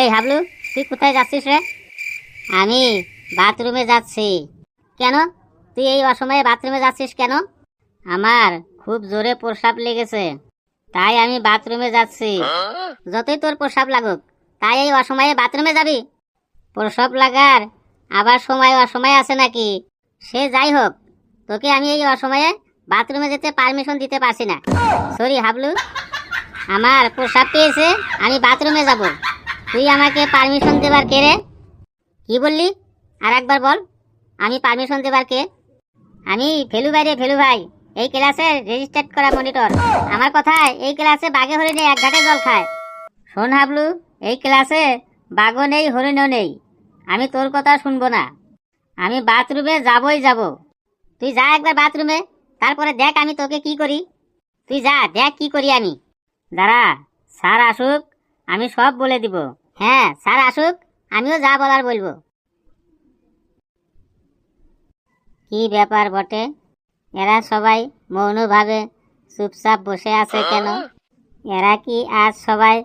এই হাবলু, তুই কোথায় যাচ্ছিস রে? আমি বাথরুমে যাচ্ছি। কেন? তুই এই অসময়ে বাথরুমে যাচ্ছিস কেন? আমার খুব জোরে প্রস্রাব লেগেছে। তাই আমি বাথরুমে যাচ্ছি। যতই তোর প্রসাব লাগুক, তাই এই অসময়ে বাথরুমে যাবি। প্রস্রাব লাগার আবার সময় অসময় আছে নাকি? সে যাই হোক, তোকে আমি এই অসময়ে বাথরুমে যেতে পারমিশন দিতে পারছি না। সরি হাবলু, আমার প্রসাব পেয়েছে, আমি বাথরুমে যাব। তুই আমাকে পারমিশন দেবার কে রে? কি বললি? আর একবার বল। আমি পারমিশন দেবার কে? আমি ভেলু ভাই রে, ভেলু ভাই। এই ক্লাসে রেজিস্টার্ড করা মনিটর আমার কথায় এই ক্লাসে বাঘে হরিণে এক ঘাটে জল খায়। শোন হাবলু, এই ক্লাসে বাঘও নেই, হরিণও নেই। আমি তোর কথা শুনব না। আমি বাথরুমে যাবই যাব। তুই যা একবার বাথরুমে তারপরে দেখ আমি তোকে কি করি। তুই যা, দেখ কি করি আমি। দাঁড়া, স্যার আসুক, আমি সব বলে দিব। হ্যাঁ স্যার আসুক, আমিও যা বলার বলব। কি ব্যাপার বটে? এরা সবাই মৌনভাবে চুপচাপ বসে আছে কেন? এরা কি আজ সবাই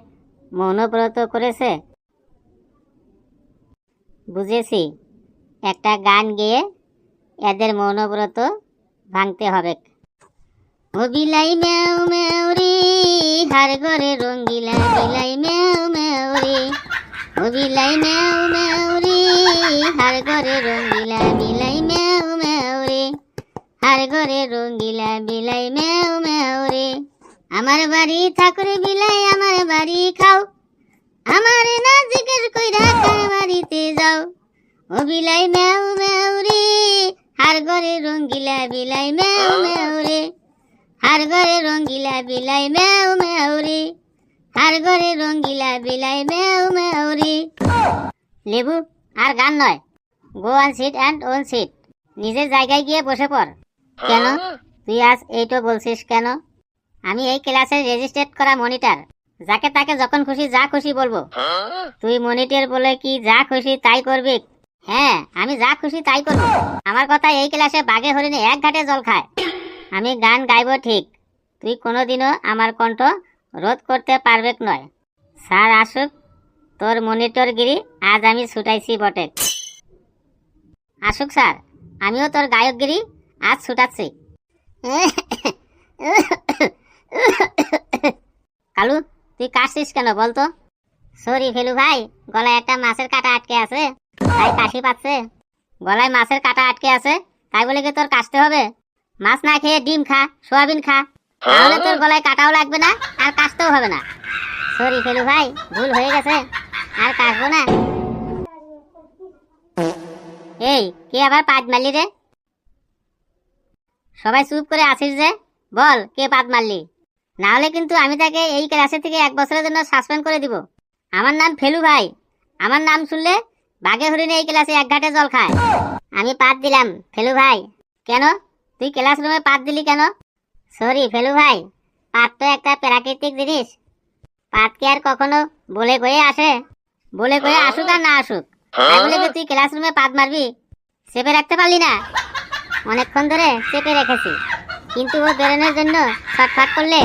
মৌনব্রত করেছে? বুঝেছি, একটা গান গেয়ে এদের মৌনব্রত ভাঙতে হবে। ও বিলাই মেও মেউরি হার ঘরে রঙ্গিলা বিলাই মেও মেউরি ও বিলাই মেও মেউরি হার ঘরে রঙ্গিলা বিলাই মেও মেউরি হার ঘরে রঙ্গিলা বিলাই মেও মেউরি আমার বাড়ি ঠাকুর বিলাই আমার বাড়ি খাও। আমার না জিজ্ঞেস কইরা কার বাড়িতে যাও। ও বিলাই মেও মেউরি হার ঘরে রঙ্গিলা বিলাই মেও মেউরি হার ঘরে রঙ্গিলা বিলাই মেউ মেউরি হার ঘরে রঙ্গিলা বিলাই মেউ মেউরি লেবু, আর গান নয়। Go on seat and own seat নিজের জায়গায় গিয়ে বসে পড়। কেন? তুই আজ এইটো বলছিস কেন? আমি এই ক্লাসের রেজিস্টার্ড করা মনিটর যাকে তাকে যখন খুশি, যা খুশি বলব। তুই মনিটর বলে কি যা খুশি তাই করবি? হ্যাঁ আমি যা খুশি তাই করব। আমার কথা এই ক্লাসে বাঘে হরিণে এক ঘাটে জল খায়। আমি গান গাইব ঠিক। তুই কোনোদিনও আমার কণ্ঠ রোধ করতে পারবে নয়। স্যার আসুক, তোর মনিটরগিরি আজ আমি ছুটাইছি বটে। আসুক স্যার, আমিও তোর গায়কগিরি আজ ছুটাচ্ছি। কালু, তুই কাশছিস কেন বলতো সরি ফেলু ভাই, গলায় একটা মাছের কাটা আটকে আছে। তাই কাশি পাচ্ছে। গলায় মাছের কাটা আটকে আছে, তাই বলে কি তোর কাশতে হবে? মাছ না খেয়ে ডিম খা সোয়াবিন খা। তাহলে তোর গলায় কাটাও লাগবে না আর কাশতেও হবে না। সরি ফেলু ভাই ভুল হয়ে গেছে আর কাশবো না। এই কে আবার পাত মারলি রে? সবাই চুপ করে আছিস যে বল কে পাত মারলি? না হলে কিন্তু আমি তাকে এই ক্লাসে থেকে এক বছরের জন্য সাসপেন্ড করে দিব। আমার নাম ফেলু ভাই। আমার নাম শুনলে বাঘে হরিণে এই ক্লাসে এক ঘাটে জল খায়। আমি পাত দিলাম ফেলু ভাই। কেন? তুই ক্লাসরুমে পাত দিলি কেন? সরি ফেলু ভাই। পাত তো একটা প্রাকৃতিক জিনিস। পাত কি আর কখনো বলে কয়ে আসে? বলে কয়ে আসুক আর না আসুক। বলে কি তুই ক্লাসরুমে পাত মারবি। চেপে রাখতে পারলি না? অনেকক্ষণ ধরে চেপে রেখেছি। কিন্তু ও বেরোনোর জন্য ছটফট করলে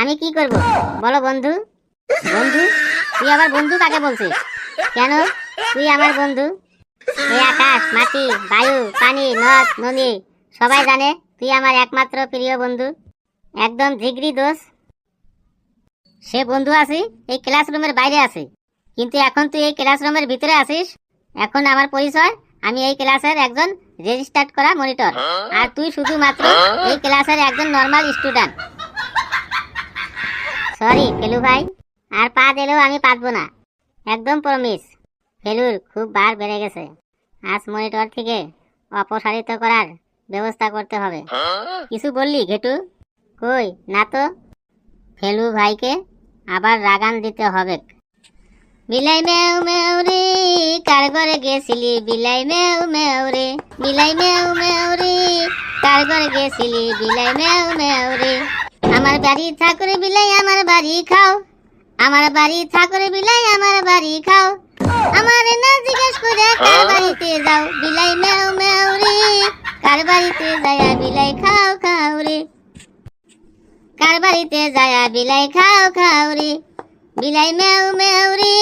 আমি কি করব? বলো বন্ধু। বন্ধু, তুই আবার বন্ধু কাকে বলছিস? কেন? তুই আমার বন্ধু। এই আকাশ, মাটি, বায়ু, পানি, নদ, নদী। সবাই জানে, তুই আমার একমাত্র প্রিয় বন্ধু। একদম জিগরি দোষ। সে বন্ধু আছি, এই ক্লাসরুমের বাইরে আছি। কিন্তু এখন তুই এই ক্লাসরুমের ভিতরে আসিস এখন আমার পরিচয়, আমি এই ক্লাসের একজন রেজিস্টার্ড করা মনিটর। আর তুই শুধুমাত্র এই ক্লাসের একজন নর্মাল স্টুডেন্ট। সরি, ফেলু ভাই। আর পা দিলেও আমি পাতবো না। একদম প্রমিস ফেলুর খুব বার বেড়ে গেছে। আজ মনিটর থেকে অপসারিত করার ব্যবস্থা করতে হবে। কিছু বললি ঘেটু? কই না তো? ফেলু ভাইকে আবার রাগান দিতে হবে। বিলাই মেউ মেউ রে কার ঘরে গেছিলি? বিলাই মেউ মেউ রে বিলাই মেউ মেউ রে কার ঘরে গেছিলি? বিলাই মেউ মেউ রে। আমার বাড়ি ঠাকুরে বিলাই আমার বাড়ি খাও। আমার বাড়ি ঠাকুরে বিলাই আমার বাড়ি খাও। আমার না জিজ্ঞেস করে কার বাড়িতে যাও? বিলাই মেউ মেউ রে কার বাড়িতে যায়া বিলাই খাও খাও রে? কার বাড়িতে যায়া বিলাই খাও খাও রে? বিলাই মেউ মেউ রে।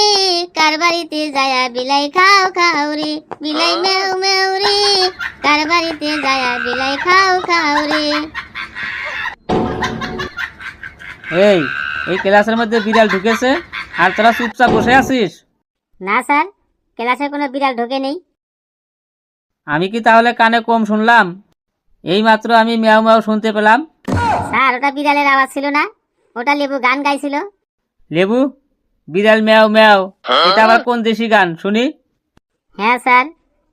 কার বাড়িতে যায়া বিলাই খাও খাও রে? বিলাই মেউ মেউ রে। কার বাড়িতে যায়া বিলাই খাও খাও রে? এই এই ক্লাসের মধ্যে বিড়াল ঢুকেছে আর তোরা চুপচাপ বসে আছিস? না স্যার ক্লাসে কোনো বিড়াল ঢোকে নেই। আমি কি তাহলে কানে কম শুনলাম? এই মাত্র আমি ম্যাও ম্যাও শুনতে পেলাম। স্যার ওটা বিড়ালের আওয়াজ ছিল না? ওটা লেবু গান গাইছিল। লেবু? বিড়াল ম্যাও ম্যাও। এটা আবার কোন দেশি গান? শুনি। হ্যাঁ স্যার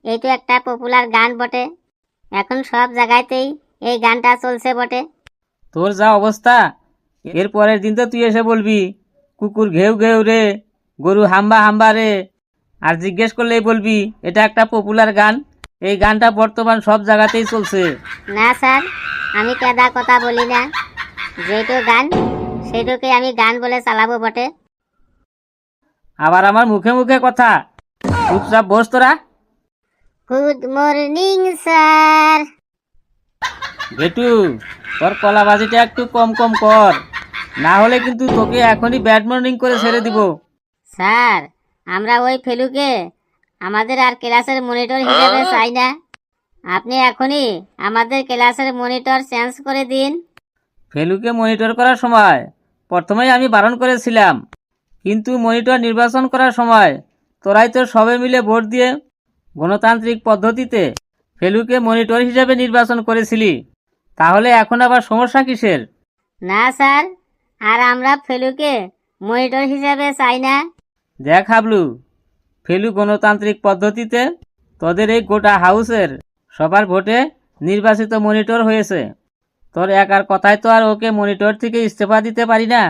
এই তো একটা পপুলার গান বটে। এখন সব জায়গাতেই এই গানটা চলছে বটে। তোর যা অবস্থা এর পরের দিন তো তুই এসে বলবি কুকুর ঘেউ ঘেউ রে গরু হাম্বা হাম্বা রে। আর জিজ্ঞেস করলেই বলবি এটা একটা পপুলার গান। এই গানটা বর্তমান সব জায়গাতেই চলছে। না স্যার আমি কেদা কথা বলি না। যেটো গান সেইটুকে আমি গান বলে চালাবো বটে। আবার আমার মুখে মুখে কথা। চুপচাপ বস তোরা। Good morning sir. ভেটু তোর কলাবাজিটা একটু কম কম কর। না হলে কিন্তু তোকে এখনই ব্যাড মর্নিং করে ছেড়ে দিব। স্যার আমরা ওই ফেলুকে আমাদের আর ক্লাসের মনিটর হিসেবে চাই না। আপনি এখনই আমাদের ক্লাসের মনিটর চেঞ্জ করে দিন। ফেলুকে মনিটর করার সময় প্রথমেই আমি বারণ করেছিলাম কিন্তু মনিটর নির্বাচন করার সময় তোরাই তো সবে মিলে ভোট দিয়ে গণতান্ত্রিক পদ্ধতিতে ফেলুকে মনিটর হিসেবে নির্বাচন করেছিলি। তাহলে এখন আবার সমস্যা কিসের? না স্যার আর আমরা ফেলুকে মনিটর হিসেবে চাই না। দেখ হাবলু ফেলু গণতান্ত্রিক পদ্ধতিতে তোদের এই গোটা হাউসের সবার ভোটে নির্বাচিত মনিটর হয়েছে। তোর একার কথায় তো আর ওকে মনিটর থেকে ইস্তফা দিতে পারি না।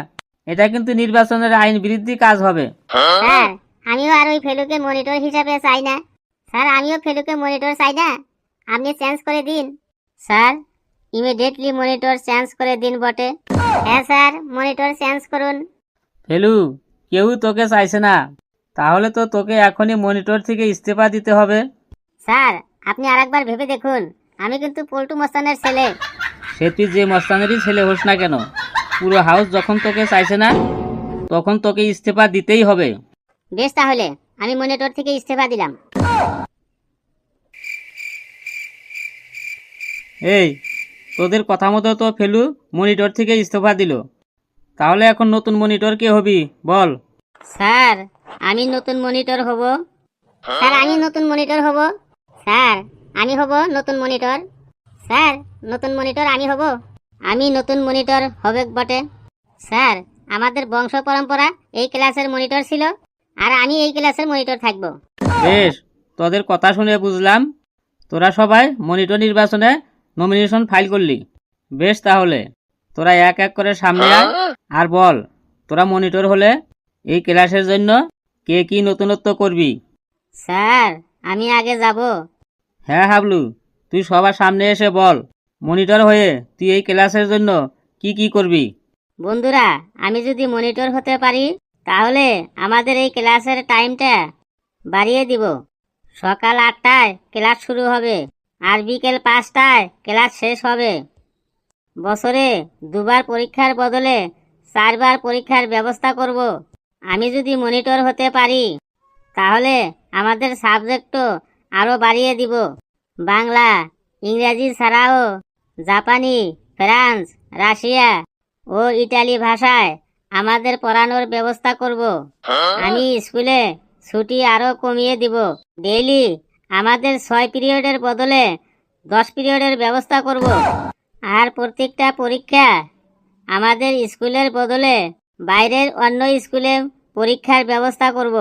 এটা কিন্তু নির্বাচনের আইন বিরুদ্ধে কাজ হবে। স্যার আমিও আর ওই ফেলুকে মনিটর হিসাবে চাই না। স্যার আমিও ফেলুকে মনিটর চাই না। আপনি চেঞ্জ করে দিন। স্যার ইমিডিয়েটলি মনিটর চেঞ্জ করে দিন বটে। হ্যাঁ স্যার মনিটর চেঞ্জ করুন। ফেলু কেউ তোকে চাইছে না। তাহলে তো তোকে এখনই মনিটর থেকে ইস্তফা দিতে হবে। স্যার আপনি আরেকবার ভেবে দেখুন। আমি কিন্তু পল্টু মস্তানের ছেলে। সে তুই যে মস্তানেরই ছেলে হোস না কেন? পুরো হাউস যখন তোকে চাইছে না তখন তোকে ইস্তফা দিতেই হবে। বেশ তাহলে আমি মনিটর থেকে ইস্তফা দিলাম। এই তোদের কথা মতো তো ফেলু মনিটর থেকে ইস্তফা দিল। তাহলে এখন নতুন মনিটর কে হবি বল। স্যার আমি নতুন মনিটর হব। স্যার আমি নতুন মনিটর হব। স্যার আমি হব নতুন মনিটর। স্যার নতুন মনিটর আমি হব। আমি নতুন মনিটর হবে বটে। স্যার আমাদের বংশ পরম্পরা এই ক্লাসের মনিটর ছিল আর আমি এই ক্লাসের মনিটর থাকব। বেশ তোদের কথা শুনে বুঝলাম। তোরা সবাই মনিটর নির্বাচনে নমিনেশন ফাইল করলি। বেশ তাহলে তোরা এক এক করে সামনে আয় আর বল তোরা মনিটর হলে এই ক্লাসের জন্য কে কি নতুনত্ব করবি? স্যার আমি আগে যাব। হ্যাঁ হাবলু তুই সবার সামনে এসে বল। মনিটর হয়ে তুই এই ক্লাসের জন্য কি কি করবি? বন্ধুরা আমি যদি মনিটর হতে পারি তাহলে আমাদের এই ক্লাসের টাইমটা বাড়িয়ে দিব। সকাল আটটায় ক্লাস শুরু হবে আর বিকেল পাঁচটায় ক্লাস শেষ হবে। বছরে দুবার পরীক্ষার বদলে চারবার পরীক্ষার ব্যবস্থা করব। আমি যদি মনিটর হতে পারি, তাহলে আমাদের সাবজেক্টও আরও বাড়িয়ে দিব। বাংলা, ইংরেজি ছাড়াও জাপানি, ফ্রান্স, রাশিয়া ও ইটালি ভাষায় আমাদের পড়ানোর ব্যবস্থা করব। আমি স্কুলে ছুটি আরও কমিয়ে দিব। ডেইলি আমাদের ছয় পিরিয়ডের বদলে দশ পিরিয়ডের ব্যবস্থা করব। আর প্রত্যেকটা পরীক্ষা আমাদের স্কুলের বদলে বাইরের অন্য স্কুলে পরীক্ষার ব্যবস্থা করব।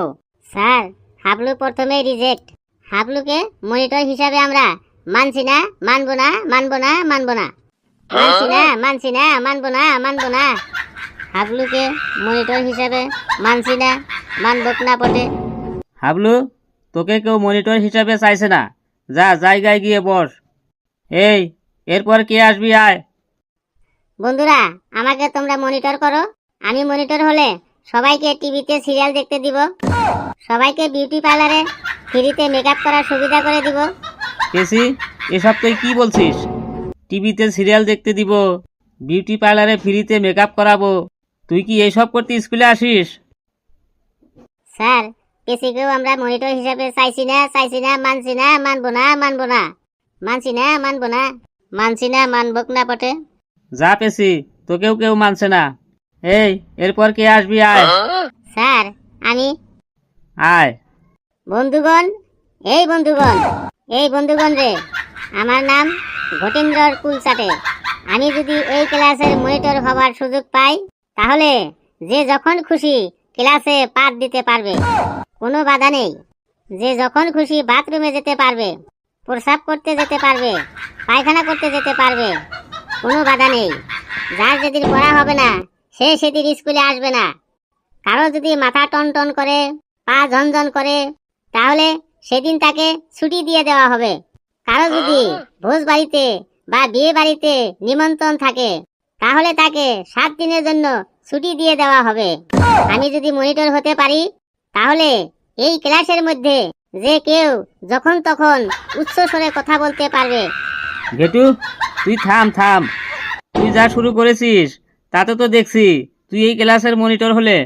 স্যার হাবলু প্রথমে রিজেক্ট হাবলুকে মনিটর হিসাবে আমরা মানছি না মানবো না মানবো না মানবো না। মানছি না মানছি না মানবো না মানবো না। হাবলুকে মনিটর হিসাবে মানছি না মানবক না পটে হাবলু তোকে কেউ মনিটর হিসাবে চাইছে না। যা জায়গায় গিয়ে বস। এই এরপর কে আসবি আয়। বন্ধুরা আমাকে তোমরা মনিটর করো। আমি মনিটর হলে সবাইকে টিভিতে সিরিয়াল দেখতে দিব। সবাইকে বিউটি পার্লারে ফ্রিতে মেকআপ করার সুবিধা করে দিব। কেসি এসব তুই কি বলছিস? টিভিতে সিরিয়াল দেখতে দিব বিউটি পার্লারে ফ্রিতে মেকআপ করাবো। তুই কি এইসব করতে স্কুলে আসিস? স্যার পেশিকেও আমরা মনিটর হিসাবে চাইছি না চাইছি না মানছি না মানবো না মানবো না। মানছি না মানবো না মানছি না মানবক না বটে। যা পেছি তোকেও কেউ মানছে না। এই এরপর কে আসবি আয়। স্যার আমি। আয়। বন্ধুগণ এই বন্ধুগণ এই বন্ধুগণ রে আমার নাম ঘটেন্দ্রর কুলচাটে। আমি যদি এই ক্লাসের মনিটর হবার সুযোগ পাই তাহলে যে যখন খুশি ক্লাসে পাঠ দিতে পারবে। কোনো বাধা নেই। যে যখন খুশি বাথরুমে যেতে পারবে প্রসাব করতে যেতে পারবে পায়খানা করতে যেতে পারবে কোনো বাধা নেই। যার যেদিন পড়া হবে না সে সেদিন স্কুলে আসবে না। কারও যদি মাথা টন টন করে, পা ঝনঝন করে, তাহলে সেদিন তাকে ছুটি দিয়ে দেওয়া হবে। কারও যদি ভোজ বাড়িতে বা বিয়ে বাড়িতে নিমন্ত্রণ থাকে, তাহলে তাকে সাত দিনের জন্য ছুটি দিয়ে দেওয়া হবে। আমি যদি মনিটর হতে পারি, তাহলে এই ক্লাসের মধ্যে যে কেউ যখন তখন উচ্চ স্বরে কথা বলতে পারবে। ঘেটু তুই থাম থাম। তুই যা শুরু করেছিস তাতে তো দেখছি তুই এই ক্লাসের মনিটর হলে।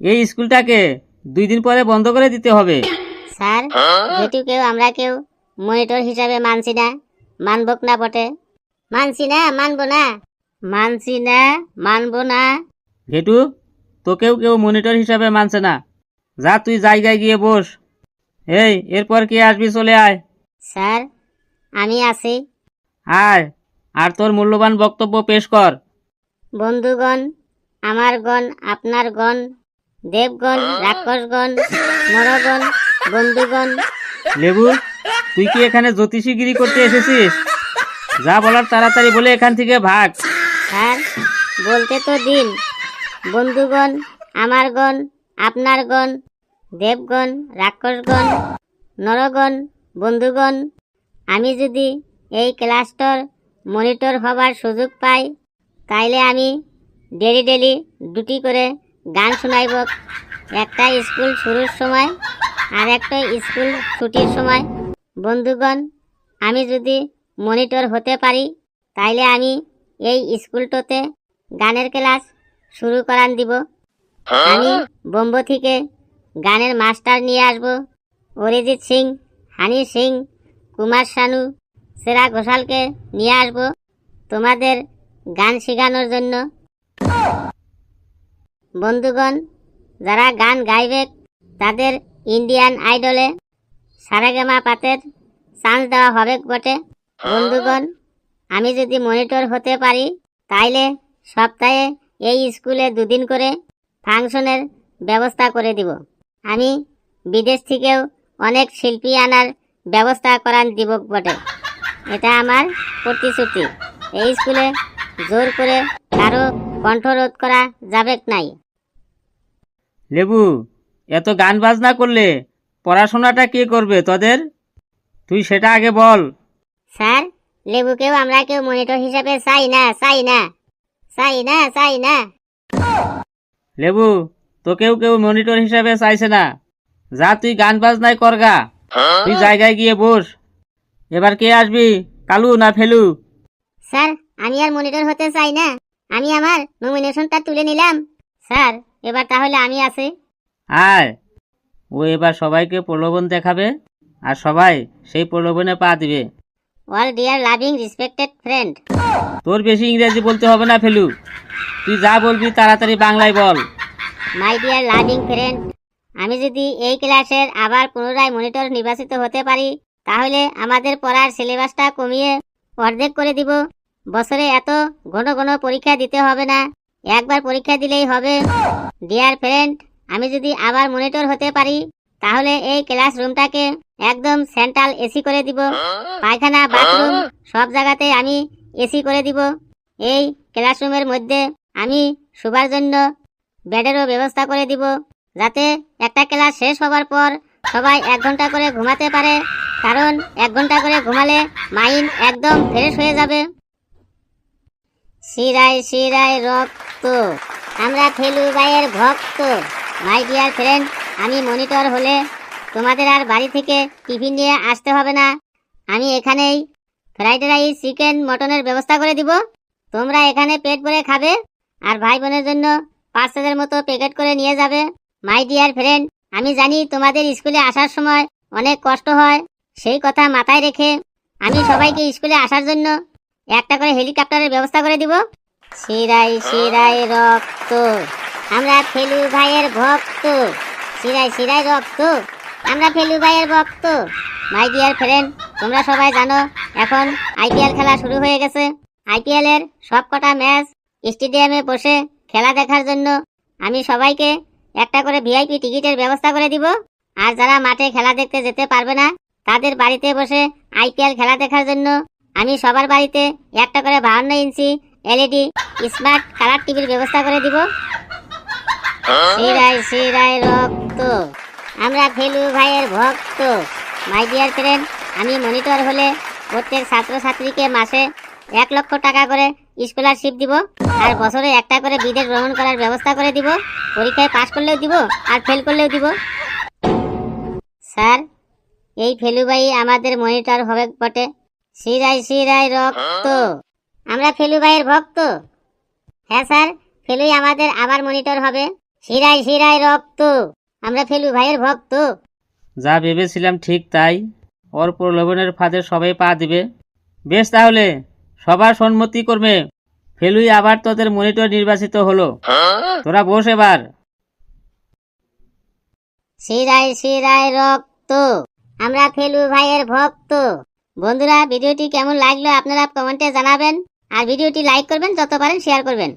এই স্কুলটাকে দুই দিন পরে বন্ধ করে দিতে হবে। স্যার যেহেতু কেউ আমরা কেউ মনিটর হিসাবে মানছি না মানবক না বটে। মানছি না মানবো না। মানছি না মানবো না। ঘেটু তোকেও কেউ মনিটর হিসাবে মানছে না। যা তুই জায়গায় গিয়ে বস। এই এরপর কে আসবি চলে আয়। স্যার আমি আছি। আয় আর তোর মূল্যবান বক্তব্য পেশ কর। বন্ধুগণ আমার গণ আপনার গণ দেবগণ রাক্ষসগণ নরগণ বন্ধুগণ। লেবু তুই কি এখানে জ্যোতিষীগিরি করতে এসেছিস? যা বলার তাড়াতাড়ি বলে এখান থেকে ভাগ। স্যার বলতে তো দিন। বন্ধুগণ আমার গণ আপনার গণ দেবগণ রাক্ষসগণ নরগণ বন্ধুগণ আমি যদি এই ক্লাসটার মনিটর হবার সুযোগ পাই তাইলে আমি ডেলি ডেলি দুটি করে গান শোনাইব। একটা স্কুল শুরুর সময় আর একটা স্কুল ছুটির সময়। বন্ধুগণ, আমি যদি মনিটর হতে পারি, তাইলে আমি এই স্কুলটাতে গানের ক্লাস শুরু করান দিব। আমি বোম্ব থেকে গানের মাস্টার নিয়ে আসব। অরিজিৎ সিং, হানি সিং, কুমার শানু, সেরা ঘোষালকে নিয়ে আসব। তোমাদের গান শেখানোর জন্য। বন্ধুগণ, যারা গান গাইবে, তাদের ইন্ডিয়ান আইডলে সারেগামা পাতের চান্স দেওয়া হবে বটে। বন্ধুগণ, আমি যদি মনিটর হতে পারি, তাইলে সপ্তাহে এই স্কুলে দুদিন করে ফাংশনের ব্যবস্থা করে দিব। আমি বিদেশ থেকেও অনেক শিল্পী আনার ব্যবস্থা করান দিব বটে। এটা আমার প্রতিশ্রুতি। এই স্কুলে জোর করে কারও কণ্ঠরোধ করা যাবে নাই। লেবু এত গান বাজনা করলে পড়াশোনাটা কে করবে তোদের? তুই সেটা আগে বল। স্যার লেবুকেও আমরা কেউ মনিটর হিসাবে চাই না চাই না চাই না চাই না। লেবু তোকেও কেউ মনিটর হিসাবে চাইছে না। যা তুই গান বাজনায় করগা তুই জায়গায় গিয়ে বস। এবার কে আসবি কালু না ফেলু? স্যার আমি আর মনিটর হতে চাই না। আমি আমার নমিনেশনটা তুলে নিলাম। স্যার এবার তাহলে আমি আছি। আর ও এবার সবাইকে প্রলোভন দেখাবে আর সবাই সেই প্রলোভনে পা দিবে। All dear loving respected friend তোর বেশি ইংরেজি বলতে হবে না ফেলু। তুই যা বলবি তাড়াতাড়ি বাংলায় বল। মাই ডিয়ার লাভিং ফ্রেন্ড আমি যদি এই ক্লাসের আবার পুনরায় মনিটর নির্বাচিত হতে পারি তাহলে আমাদের পড়ার সিলেবাসটা কমিয়ে অর্ধেক করে দিব। বছরে এত ঘন ঘন পরীক্ষা দিতে হবে না। একবার পরীক্ষা দিলেই হবে। ডিয়ার ফ্রেন্ড আমি যদি আবার মনিটর হতে পারি, তাহলে এই ক্লাসরুমটাকে একদম সেন্ট্রাল এসি করে দিব। পায়খানা বাথরুম সব জায়গাতে আমি এসি করে দিব। এই ক্লাসরুমের মধ্যে আমি শোবার জন্য বেডেরও ব্যবস্থা করে দিব। যাতে একটা ক্লাস শেষ হবার পর সবাই এক ঘণ্টা করে ঘুমাতে পারে। কারণ এক ঘণ্টা করে ঘুমালে মাইন্ড একদম ফ্রেশ হয়ে যাবে। শিরায় শিরায় রক্ত। আমরা ফেলু ভাইয়ের ভক্ত। মাই ডিয়ার ফ্রেন্ড, আমি মনিটর হলে তোমাদের আর বাড়ি থেকে টিফিন নিয়ে আসতে হবে না। আমি এখানেই ফ্রাইড রাইস, চিকেন, মটনের ব্যবস্থা করে দিব। তোমরা এখানে পেট ভরে খাবে আর ভাই বোনের জন্য পার্সেলের মতো প্যাকেট করে নিয়ে যাবে। মাই ডিয়ার ফ্রেন্ড, আমি জানি তোমাদের স্কুলে আসার সময় অনেক কষ্ট হয়। সেই কথা মাথায় রেখে আমি সবাইকে স্কুলে আসার জন্য একটা করে হেলিকপ্টারের ব্যবস্থা করে দিব। শিরাই শিরাই রক্ত। আমরা ফেলু ভাইয়ের ভক্ত। শিরাই শিরাই রক্ত। আমরা ফেলু ভাইয়ের ভক্ত। মাই ডিয়ার ফ্রেন্ড, তোমরা সবাই জানো, এখন আইপিএল খেলা শুরু হয়ে গেছে। আইপিএল এর সব কটা ম্যাচ স্টেডিয়ামে বসে খেলা দেখার জন্য আমি সবাইকে একটা করে ভিআইপি টিকিটের ব্যবস্থা করে দিব। আর যারা মাঠে খেলা দেখতে যেতে পারবে না, তাদের বাড়িতে বসে আইপিএল খেলা দেখার জন্য আমি সবার বাড়িতে একটা করে বাহান্ন ইঞ্চি এলইডি স্মার্ট কালার টিভির ব্যবস্থা করে দিব। শিরায় শিরায় রক্ত। আমরা ফেলু ভাইয়ের ভক্ত। মাই ডিয়ার ফ্রেন্ড আমি মনিটর হলে প্রত্যেক ছাত্রছাত্রীকে মাসে এক লক্ষ টাকা করে স্কলারশিপ দিব আর বছরে একটা করে বিদেশ ভ্রমণ করার ব্যবস্থা করে দিব। পরীক্ষায় পাশ করলেও দিব আর ফেল করলেও দিব। স্যার, এই ফেলুবাই আমাদের মনিটর হবে বটে। শিরায় শিরায় রক্ত। আমরা ফেলু ভাইয়ের ভক্ত। হ্যাঁ স্যার ফেলুই আমাদের আবার মনিটর হবে। শিরায় শিরায় রক্ত। আমরা ফেলু ভাইয়ের ভক্ত। যা ভেবেছিলাম ঠিক তাই। ওর প্রলোভনের ফাঁদে সবাই পা দিবে। বেশ তাহলে সবার সম্মতি করবে ফেলুই আবার তোদের মনিটর নির্বাচিত হলো। তোরা বস এবার। শিরায় শিরায় রক্ত। আমরা ফেলু ভাইয়ের ভক্ত। বন্ধুরা, ভিডিওটি কেমন লাগল আপনারা কমেন্টে জানাবেন। আর ভিডিওটি লাইক করবেন, যত পারেন শেয়ার করবেন।